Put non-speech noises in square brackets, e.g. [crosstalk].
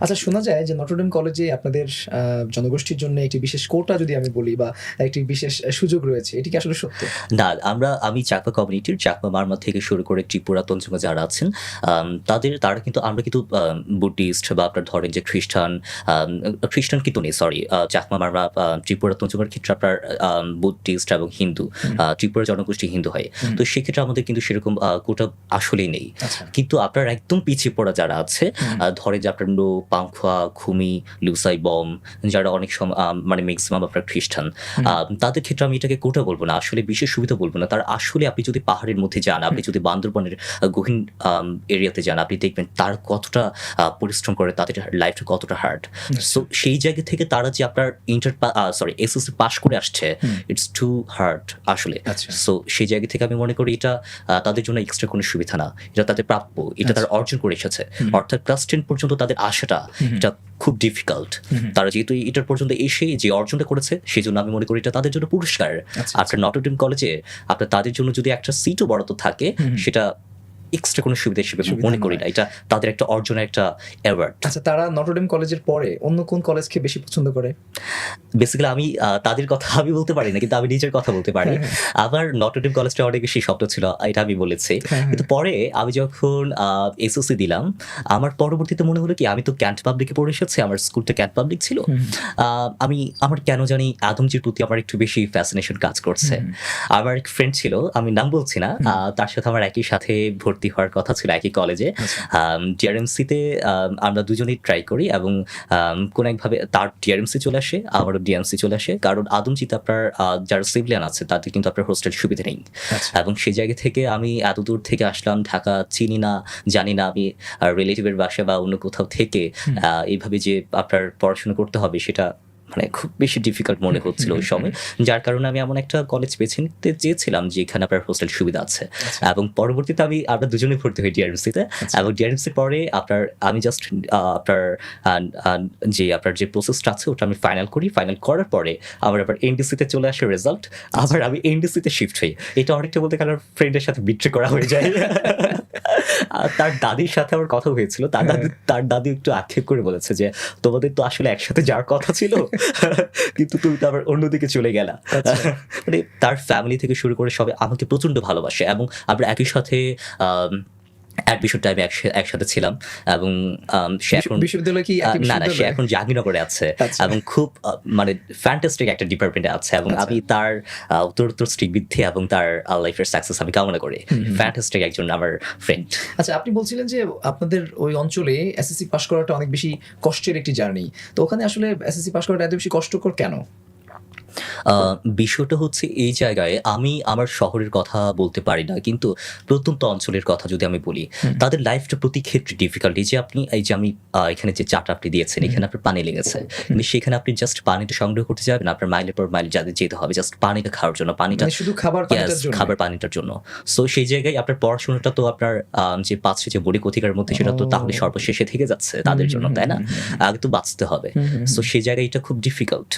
আচ্ছা শোনা যায় যে নটরডেম কলেজে আপনাদের জনগোষ্ঠীর জন্য একটি বিশেষ কোটা যদি আমি বলি বা একটি বিশেষ সুযোগ রয়েছে এটি কি আসলে সত্য? না আমরা আমি চাকমা কমিউনিটির চাকমা মারমা থেকে শুরু করে ত্রিপুরা তঞ্চঙ্গা যারা আছেন তাদের তারা কিন্তু আমরা কিন্তু বুদ্ধিস্ট বা আপনার ধরেন যে খ্রিস্টান খ্রিস্টান কিন্তু নেই সরি চাকমা মারমা ত্রিপুরা তঞ্চঙ্গার ক্ষেত্রে আপনার বুদ্ধিস্ট এবং হিন্দু ত্রিপুরা জনগোষ্ঠী হিন্দু হয়। তো সেক্ষেত্রে আমাদের কিন্তু সেরকম কোটা আসলেই নেই। আচ্ছা। কিন্তু আপনার একদম পিছিয়ে পড়া যারা আছে হুম। আহ, ধরে যে আপনার নো পাংখোয়া খুমি লুসাই বম যারা অনেক সময় মানে ম্যাক্সিমাম আপনার খ্রিস্টান তাদের ক্ষেত্রে আমি এটাকে কোটা বলব না। আসলে বিশেষ সুবিধা বলব না। তার আসলে আপনি যদি পাহাড়ের মধ্যে যান আপনি যদি বান্দরবনের গহীন এরিয়াতে যান আপনি দেখবেন তার কতটা পরিশ্রম করে তাদের লাইফটা কতটা হার্ড সো সেই জায়গা থেকে তারা যে আপনার ইন্টার সরি এসএসসি পাস করে আসছে ইটস টু হার্ড আসলে। আচ্ছা। সো সেই জায়গা থেকে আমি মনে করি এটা তাদের জন্য এক্সট্রা কোনো সুবিধা না। এটা তাদের প্রাপ্য এটা তারা অর্জন করে এসেছে। অর্থাৎ ক্লাস টেন পর্যন্ত তাদের আশাটা হুম। এটা খুব ডিফিকাল্ট তারা যেহেতু এটার পর্যন্ত এসে যে অর্জনটা করেছে সেই জন্য আমি মনে করি এটা তাদের জন্য পুরস্কার। আচ্ছা, আপনার নটরডেম কলেজে আপনার তাদের জন্য যদি একটা সিটও বরাদ্দ থাকে সেটা এক্সট্রা কোনো সুবিধা হিসেবে মনে করি না। এটা তাদের একটা অর্জনের একটা অ্যাওয়ার্ড আচ্ছা তারা নটরডেম কলেজের পরে অন্য কোন কলেজকে বেশি পছন্দ করে? বেসিক্যালি আমি তাদের কথা [laughs] আমি বলতে পারি না কিন্তু আমি নিজের কথা বলতে পারি। হ্যাঁ, আমার নটরডেম কলেজটা অনেক বেশি স্বপ্ন ছিল এটা আমি বলেছি। হ্যাঁ, কিন্তু পরে আমি যখন এসওসি দিলাম আমার পরবর্তীতে মনে হলো কি আমি তো ক্যান্ট পাবলিকে পড়ে এসেছি আমার স্কুলটা ক্যান্ট পাবলিক ছিল। আহ, আমি আমার কেন জানি আদমজির প্রতি আমার একটু বেশি ফ্যাসিনেশন কাজ করছে। আমার এক ফ্রেন্ড ছিল আমি নাম বলছি না তার সাথে আমার একই সাথে ভর্তি হওয়ার কথা ছিল একই কলেজে আচ্ছা। ডিআরএমসিতে আমরা দুজনেই ট্রাই করি এবং কোনো একভাবে তার ডিআরএমসি চলে আসে আমারও ডিএমসি চলে আসে। কারণ আদমজিতে আপনার যারা সিভিলিয়ান আছে তাদের কিন্তু আপনার হোস্টেল সুবিধা নেই। আচ্ছা। এবং সেই জায়গা থেকে আমি এত দূর থেকে আসলাম ঢাকা চিনি না জানি না আমি রিলেটিভের বাসা বা অন্য কোথাও থেকে আহ, এইভাবে যে আপনার পড়াশোনা করতে হবে সেটা মানে খুব বেশি ডিফিকাল্ট মনে হচ্ছিল ওই সময়। যার কারণে আমি এমন একটা কলেজ বেছে নিতে চেয়েছিলাম যে এখানে আপনার হোস্টেল সুবিধা আছে। আচ্ছা। এবং পরবর্তীতে আমি আমরা দুজনে ভর্তি হই ডিআরএমসিতে আচ্ছা। এবং ডিআরএমসি পরে আপনার আমি জাস্ট আপনার যে আপনার যে প্রসেসটা আছে ওটা আমি ফাইনাল করি। ফাইনাল করার পরে আমার আবার এনডিসিতে চলে আসে রেজাল্ট আবার আমি এনডিসিতে শিফট হই। এটা অনেকটা বলতে গেলে ফ্রেন্ডের সাথে বিট্রে করা হয়ে যায়। [laughs] তার দাদির সাথে আমার কথা হয়েছিল। তার দাদি তার দাদি একটু আক্ষেপ করে বলেছে যে তোমাদের তো আসলে একসাথে যাওয়ার কথা ছিল কিন্তু তুমি তো আবার অন্যদিকে চলে গেলা। আচ্ছা। মানে তার ফ্যামিলি থেকে শুরু করে সবাই আমাকে প্রচণ্ড ভালোবাসে এবং আমরা একই সাথে অ্যাডমিশন টাইমে একসাথে ছিলাম এবং সে এখন বিশ্ববিদ্যালয় কি না না সে এখন জাহাঙ্গীরনগরে আছে আচ্ছা। এবং খুব মানে ফ্যান্টাস্টিক একটা ডিপার্টমেন্টে আছে এবং আচ্ছা। আমি তার আহ, উত্তরোত্তর শ্রীবৃদ্ধি এবং তার লাইফের সাকসেস আমি কামনা করি। ফ্যান্টাস্টিক একজন আমার ফ্রেন্ড আচ্ছা আপনি বলছিলেন যে আপনাদের ওই অঞ্চলে এসএসসি পাস করাটা অনেক বেশি কষ্টের একটি জার্নি তো ওখানে আসলে এসএসসি পাস করাটা এত বেশি কষ্টকর কেন বিষয়টা হচ্ছে এই জায়গায় আমি আমার শহরের কথা বলতে পারি না কিন্তু প্রত্যন্ত অঞ্চলের কথা যদি আমি বলি। তাদের লাইফটা প্রতি ক্ষেত্রে ডিফিকাল্ট এই যে আপনি এই যে আমি এখানে যে চাটা আপনি দিয়েছেন এখানে আপনার পানি লেগেছে কিন্তু সেখানে আপনি জাস্ট পানিটা সংগ্রহ করতে যাবেন আপনার মাইলের পর মাইল যাদের যেতে হবে জাস্ট পানিটা খাওয়ার জন্য পানিটা মানে শুধু খাবার খাবার পানিটার জন্য। সো সেই জায়গায় আপনার পড়াশোনাটা তো আপনার যে পাচ্ছে যে বড়ি কথিকার মধ্যে সেটা তো তাহলে সর্বশেষে থেকে যাচ্ছে তাদের জন্য তাই না? আগে তো বাঁচতে হবে। সো সেই জায়গায় এটা খুব ডিফিকাল্ট